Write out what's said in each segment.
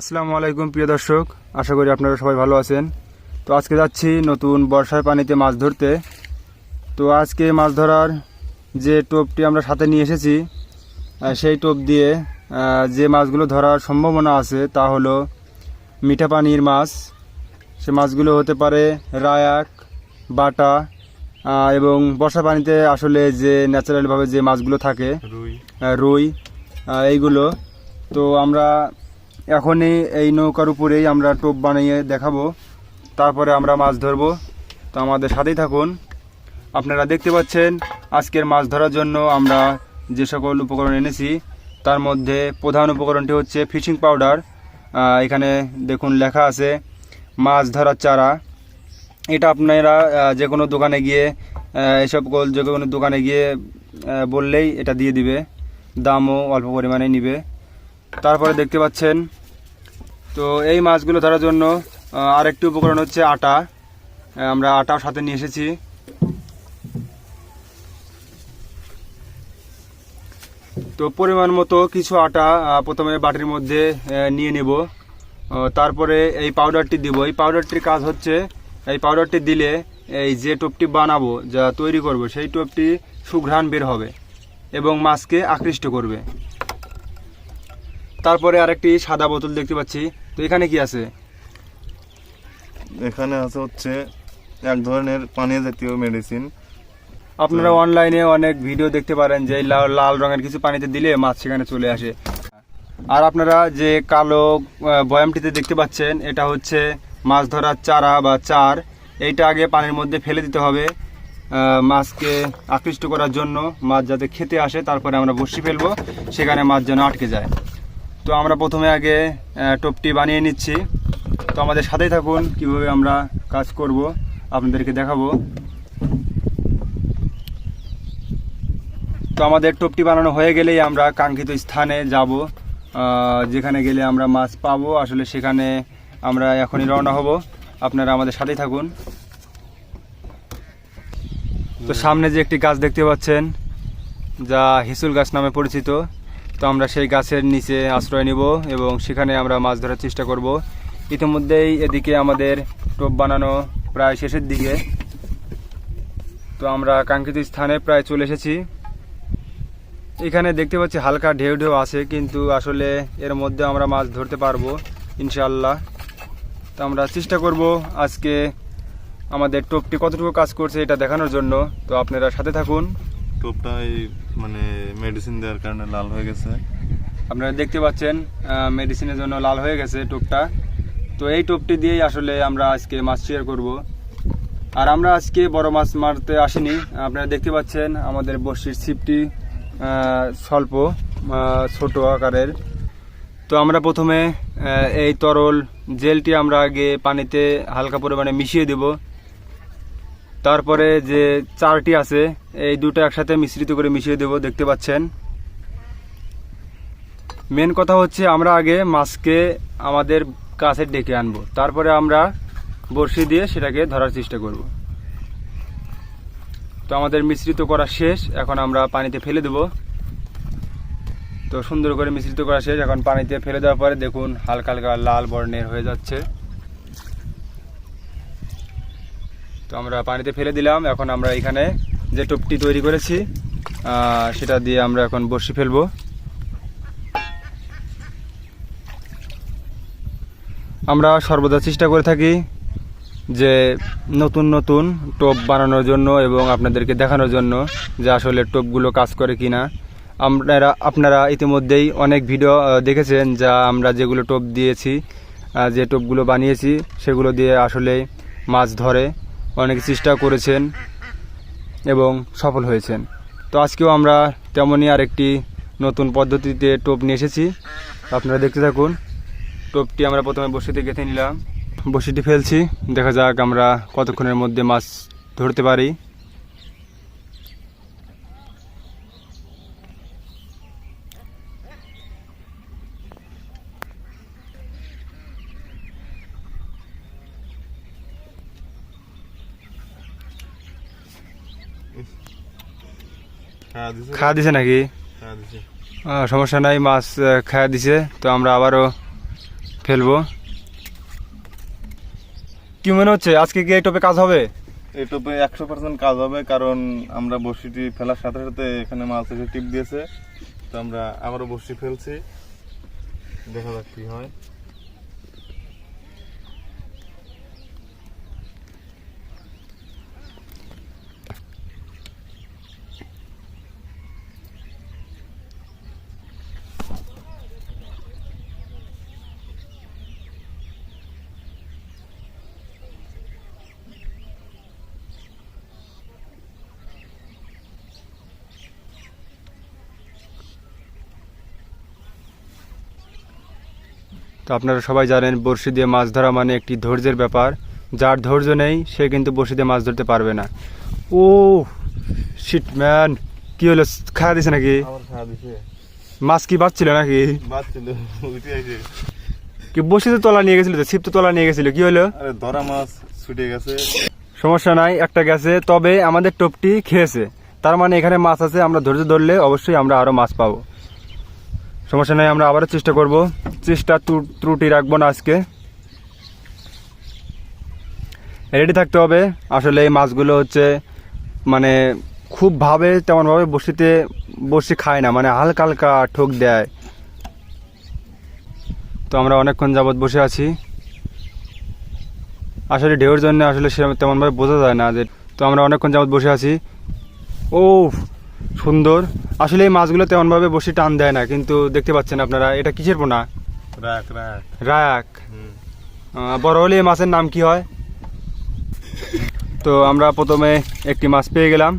আসসালামু আলাইকুম প্রিয় দর্শক। আশা করি আপনারা সবাই ভালো আছেন। তো আজকে যাচ্ছি নতুন বর্ষার পানিতে মাছ ধরতে। তো আজকে মাছ ধরার যে টোপটি আমরা সাথে নিয়ে এসেছি সেই টোপ দিয়ে যে মাছগুলো ধরার সম্ভাবনা আছে তা হলো মিঠা পানির মাছ। সে মাছগুলো হতে পারে রায়াক বাটা এবং বর্ষা পানিতে আসলে যে ন্যাচারালভাবে যে মাছগুলো থাকে রুই। রুই এইগুলো। তো আমরা এখনই এই নৌকার উপরেই আমরা টোপ বানিয়ে দেখাবো। তারপরে আমরা মাছ ধরবো। তো আমাদের সাথেই থাকুন। আপনারা দেখতে পাচ্ছেন, আজকের মাছ ধরার জন্য আমরা যে সকল উপকরণ এনেছি, তার মধ্যে প্রধান উপকরণটি হচ্ছে ফিশিং পাউডার। এখানে দেখুন লেখা আছে, মাছ ধরার চারা। এটা আপনারা যে কোনো দোকানে গিয়ে এসব যে কোনো দোকানে গিয়ে বললেই এটা দিয়ে দিবে। দামও অল্প পরিমাণে নিবে। তারপরে দেখতে পাচ্ছেন। তো এই মাছগুলো ধরার জন্য আরেকটি উপকরণ হচ্ছে আটা। আমরা আটাও সাথে নিয়ে এসেছি। তো পরিমাণ মতো কিছু আটা প্রথমে বাটির মধ্যে নিয়ে নেব। তারপরে এই পাউডারটি দিব। এই পাউডারটির কাজ হচ্ছে, এই পাউডারটি দিলে এই যে টোপটি বানাবো, যা তৈরি করব, সেই টোপটি সুঘ্রাণ বের হবে এবং মাছকে আকৃষ্ট করবে। তারপরে আরেকটি সাদা বোতল দেখতে পাচ্ছি। তো এখানে কি আছে? এখানে আছে হচ্ছে এক ধরনের পানীয় জাতীয় মেডিসিন আপনারা অনলাইনে অনেক ভিডিও দেখতে পারেন যে লাল লাল রঙের কিছু পানিতে দিলে মাছ সেখানে চলে আসে। আর আপনারা যে কালো বয়ামটিতে দেখতে পাচ্ছেন এটা হচ্ছে মাছ ধরার চারা বা চার। এইটা আগে পানির মধ্যে ফেলে দিতে হবে মাছকে আকৃষ্ট করার জন্য। মাছ যাতে খেতে আসে তারপরে আমরা বসি ফেলব সেখানে মাছ যেন আটকে যায়। তো আমরা প্রথমে আগে টোপটি বানিয়ে নিচ্ছি। তো আমাদের সাথেই থাকুন, কীভাবে আমরা কাজ করব, আপনাদেরকে দেখাবো। তো আমাদের টোপটি বানানো হয়ে গেলেই আমরা কাঙ্ক্ষিত স্থানে যাব যেখানে গেলে আমরা মাছ পাবো। আসলে সেখানে আমরা এখনই রওনা হব। আপনারা আমাদের সাথেই থাকুন। তো সামনে যে একটি গাছ দেখতে পাচ্ছেন, যা হিসুল গাছ নামে পরিচিত। তো আমরা সেই গাছের নিচে আশ্রয় নিব এবং সেখানে আমরা মাছ ধরার চেষ্টা করব। ইতিমধ্যেই এদিকে আমাদের টোপ বানানো প্রায় শেষের দিকে। তো আমরা কাঙ্ক্ষিত স্থানে প্রায় চলে এসেছি। এখানে দেখতে পাচ্ছি হালকা ঢেউ ঢেউ আছে, কিন্তু আসলে এর মধ্যে আমরা মাছ ধরতে পারব ইনশাল্লাহ তো আমরা চেষ্টা করব আজকে আমাদের টোপটি কতটুকু কাজ করছে এটা দেখানোর জন্য। তো আপনারা সাথে থাকুন। টোপটা এই মানে মেডিসিন দেওয়ার কারণে লাল হয়ে গেছে। আপনারা দেখতে পাচ্ছেন মেডিসিনের জন্য লাল হয়ে গেছে টোপটা। তো এই টোপটি দিয়েই আসলে আমরা আজকে মাছ শেয়ার করব। আর আমরা আজকে বড় মাছ মারতে আসিনি। আপনারা দেখতে পাচ্ছেন, আমাদের বর্ষির ছিপটি স্বল্প ছোট আকারের। তো আমরা প্রথমে এই তরল জেলটি আমরা আগে পানিতে হালকা পরিমাণে মিশিয়ে দেব। তারপরে যে চারটি আছে, এই দুটো একসাথে মিশ্রিত করে মিশিয়ে দেব, দেখতে পাচ্ছেন। মেন কথা হচ্ছে আমরা আগে মাছকে আমাদের কাছে ডেকে আনব। তারপরে আমরা বড়শি দিয়ে সেটাকে ধরার চেষ্টা করব। তো আমাদের মিশ্রিত করা শেষ, এখন আমরা পানিতে ফেলে দেব। তো সুন্দর করে মিশ্রিত করা শেষ, এখন পানিতে ফেলে দেওয়ার পরে দেখুন হালকা হালকা লাল বর্ণের হয়ে যাচ্ছে। তো আমরা পানিতে ফেলে দিলাম। এখন আমরা এখানে যে টোপটি তৈরি করেছি সেটা দিয়ে আমরা এখন বড়শি ফেলব। আমরা সর্বদা চেষ্টা করে থাকি যে নতুন নতুন টোপ বানানোর জন্য এবং আপনাদেরকে দেখানোর জন্য যে আসলে টোপগুলো কাজ করে কি না আপনারা আপনারা ইতিমধ্যেই অনেক ভিডিও দেখেছেন যা আমরা যেগুলো টোপ দিয়েছি যে টোপগুলো বানিয়েছি, সেগুলো দিয়ে আসলে মাছ ধরে। অনেক চেষ্টা করেছেন এবং সফল হয়েছেন। তো আজকেও আমরা তেমনই আরেকটি নতুন পদ্ধতিতে টোপ নিয়ে এসেছি। আপনারা দেখতে থাকুন। টোপটি আমরা প্রথমে বসিতে গেঁথে নিলাম। বসিটি ফেলছি। দেখা যাক আমরা কতক্ষণের মধ্যে মাছ ধরতে পারি। খাওয়া দিছে? নাকি? সমস্যা নাই মাছ খাওয়া দিছে তো আমরা আবারও ফেলব। কি মনে হচ্ছে? আজকে কি এই টোপে কাজ হবে? এই টোপে একশো পার্সেন্ট কাজ হবে কারণ আমরা বড়শিটি ফেলার সাথে সাথে এখানে মাছ এসে টিপ দিয়েছে। তো আমরা আবারও বড়শি ফেলছি। দেখা যাক কি হয়। তো আপনারা সবাই জানেন বড়শি দিয়ে মাছ ধরা মানে একটি ধৈর্যের ব্যাপার। যার ধৈর্য নেই সে কিন্তু বড়শি দিয়ে মাছ ধরতে পারবে না। ও শিট ম্যান কি হলো খাওয়া দিছে নাকি? মাছ কি বাঁচছিল নাকি? কি বসিতে তলা নিয়ে গেছিল তো ছিপ তো তলা নিয়ে গেছিল কি হলো? ধরা মাছ ছুটে গেছে। সমস্যা নাই একটা গেছে তবে আমাদের টোপটি খেয়েছে। তার মানে এখানে মাছ আছে আমরা ধৈর্য ধরলে অবশ্যই আমরা আরও মাছ পাবো। সমস্যা নেই, আমরা আবারও চেষ্টা করব। চেষ্টা ত্রু- ত্রুটি রাখব না আজকে। রেডি থাকতে হবে। আসলে এই মাছগুলো হচ্ছে মানে খুব ভাবে তেমনভাবে বসিতে বসি খায় না মানে হালকা হালকা ঠোক দেয়। তো আমরা অনেকক্ষণ যাবৎ বসে আছি। আসলে ঢেউর জন্য আসলে সে তেমনভাবে বোঝা যায় না যে, তো আমরা অনেকক্ষণ যাবৎ বসে আছি। ও সুন্দর। আসলে এই মাছগুলো তেমনভাবে বসে টান দেয় না কিন্তু দেখতে পাচ্ছেন আপনারা এটা কিসের পোনা? রাখ রায়াক বড় হলে এই মাছের নাম কি হয়? তো আমরা প্রথমে একটি মাছ পেয়ে গেলাম।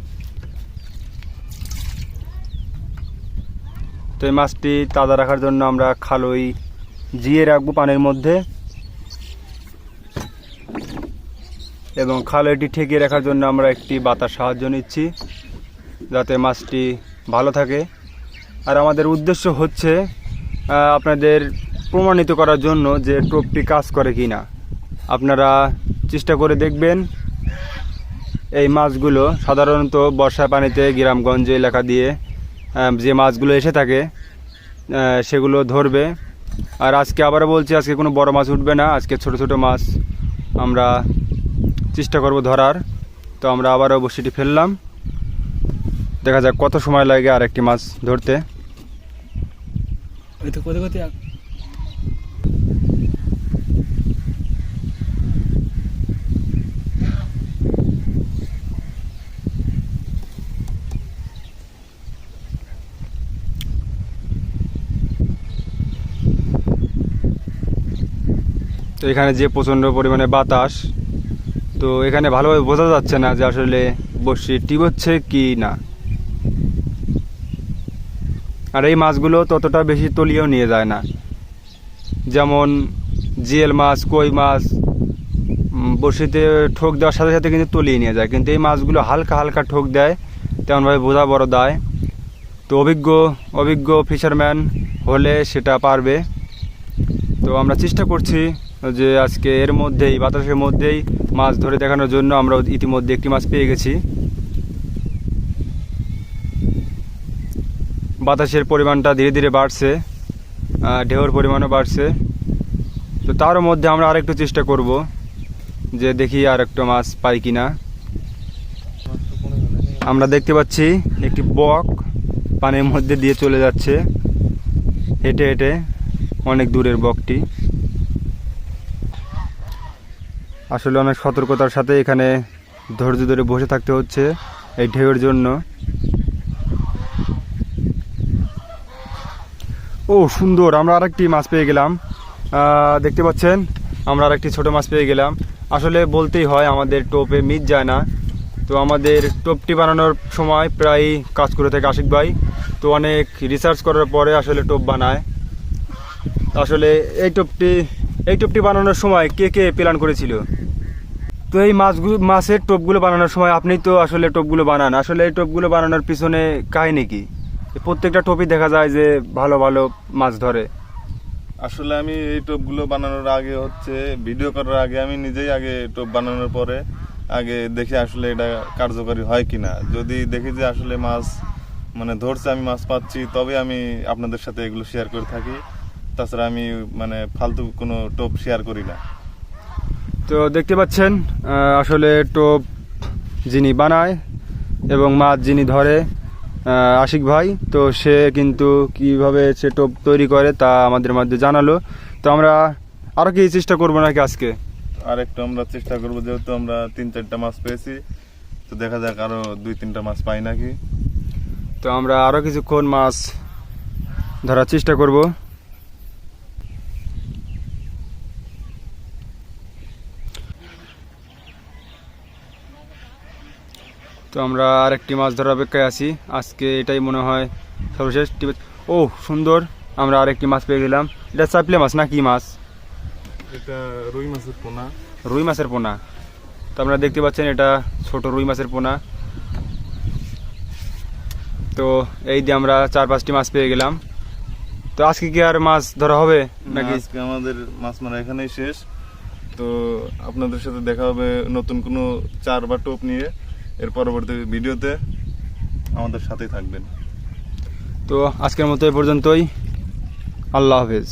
তো এই মাছটি তাজা রাখার জন্য আমরা খালই জিয়ে রাখব পানির মধ্যে। এবং খালইটি ঠেকিয়ে রাখার জন্য আমরা একটি বাতার সাহায্য নিচ্ছি যাতে মাছটি ভালো থাকে। আর আমাদের উদ্দেশ্য হচ্ছে আপনাদের প্রমাণিত করার জন্য যে টোপটি কাজ করে কি না আপনারা চেষ্টা করে দেখবেন, এই মাছগুলো সাধারণত বর্ষা পানিতে গ্রামগঞ্জ এলাকা দিয়ে যে মাছগুলো এসে থাকে সেগুলো ধরবে। আর আজকে আবারও বলছি, আজকে কোনো বড় মাছ উঠবে না, আজকে ছোট ছোট মাছ আমরা চেষ্টা করব ধরার। তো আমরা আবারও বসিটি ফেললাম। দেখা যাক কত সময় লাগে আর একটি মাছ ধরতে। তো এখানে যে প্রচণ্ড পরিমাণে বাতাস তো এখানে ভালোভাবে বোঝা যাচ্ছে না যে আসলে বসি টিপচ্ছে কি না। আর এই মাছগুলো ততটা বেশি তলিয়েও নিয়ে যায় না। যেমন জিয়েল মাছ, কই মাছ বড়শিতে ঠোক দেওয়ার সাথে সাথে কিন্তু তলিয়ে নিয়ে যায়। কিন্তু এই মাছগুলো হালকা হালকা ঠোক দেয়, তেমনভাবে বোঝা বড় দেয়। তো অভিজ্ঞ অভিজ্ঞ ফিশারম্যান হলে সেটা পারবে। তো আমরা চেষ্টা করছি যে আজকে এর মধ্যেই, বাতাসের মধ্যেই মাছ ধরে দেখানোর জন্য আমরা ইতিমধ্যে একটি মাছ পেয়ে গেছি। বাতাসের পরিমাণটা ধীরে ধীরে বাড়ছে ঢেউর পরিমাণও বাড়ছে। তো তার মধ্যে আমরা আরেকটু চেষ্টা করব যে দেখি আর একটু মাছ পাই কিনা। আমরা দেখতে পাচ্ছি একটি বক পানির মধ্যে দিয়ে চলে যাচ্ছে, হেঁটে হেঁটে অনেক দূরের বকটি। আসলে অনেক সতর্কতার সাথে এখানে ধৈর্য ধরে বসে থাকতে হচ্ছে এই ঢেউয়ের জন্য। ও, সুন্দর। আমরা আরেকটি মাছ পেয়ে গেলাম। দেখতে পাচ্ছেন? আমরা আরেকটি ছোট মাছ পেয়ে গেলাম। আসলে বলতেই হয়, আমাদের টোপে মিট যায় না। তো আমাদের টোপটি বানানোর সময় প্রায় কাজ করে থাকে আশিক ভাই। তো অনেক রিসার্চ করার পরে আসলে টোপ বানায়। আসলে এই টোপটি এই টোপটি বানানোর সময় কে কে প্ল্যান করেছিল? তো এই মাছগুলো মাছের টোপগুলো বানানোর সময় আপনি তো আসলে টোপগুলো বানান। আসলে এই টোপগুলো বানানোর পিছনে কাহিনী কি? প্রত্যেকটা টোপই দেখা যায় যে ভালো ভালো মাছ ধরে। আসলে আমি এই টোপগুলো বানানোর আগে হচ্ছে ভিডিও করার আগে আমি নিজেই আগে টোপ বানানোর পরে আগে দেখি আসলে এটা কার্যকরী হয় কি না যদি দেখি যে আসলে মাছ মানে ধরছে আমি মাছ পাচ্ছি তবে আমি আপনাদের সাথে এগুলো শেয়ার করে থাকি। তাছাড়া আমি মানে ফালতু কোনো টোপ শেয়ার করি না। তো দেখতে পাচ্ছেন আসলে টোপ যিনি বানায় এবং মাছ যিনি ধরে আশিক ভাই তো সে কিন্তু কীভাবে সে টোপ তৈরি করে তা আমাদের মধ্যে জানালো। তো আমরা আরও কি চেষ্টা করব নাকি আজকে? আর একটু আমরা চেষ্টা করব যেহেতু আমরা তিন চারটা মাছ পেয়েছি তো দেখা যাক আরও দুই তিনটা মাছ পাই নাকি। তো আমরা আরও কিছুক্ষণ মাছ ধরার চেষ্টা করব। তো আমরা আরেকটি মাছ ধরার অপেক্ষায় আছি। আজকে এটাই মনে হয় সর্বশেষ ও সুন্দর। আমরা আরেকটি মাছ পেয়ে গেলাম। এটা চাপলে মাছ না কি মাছ? এটা রুই মাছের পোনা। রুই মাছের পোনা। তো আপনারা দেখতে পাচ্ছেন এটা ছোট রুই মাছের পোনা। তো এই দিয়ে আমরা চার পাঁচটি মাছ পেয়ে গেলাম। তো আজকে কি আর মাছ ধরা হবে নাকি? আজকে আমাদের মাছ মারা এখানেই শেষ। তো আপনাদের সাথে দেখা হবে নতুন কোনো চার বা টোপ নিয়ে। এর পরবর্তী ভিডিওতে আমাদের সাথেই থাকবেন। তো আজকের মতো এ পর্যন্তই। আল্লাহ হাফেজ।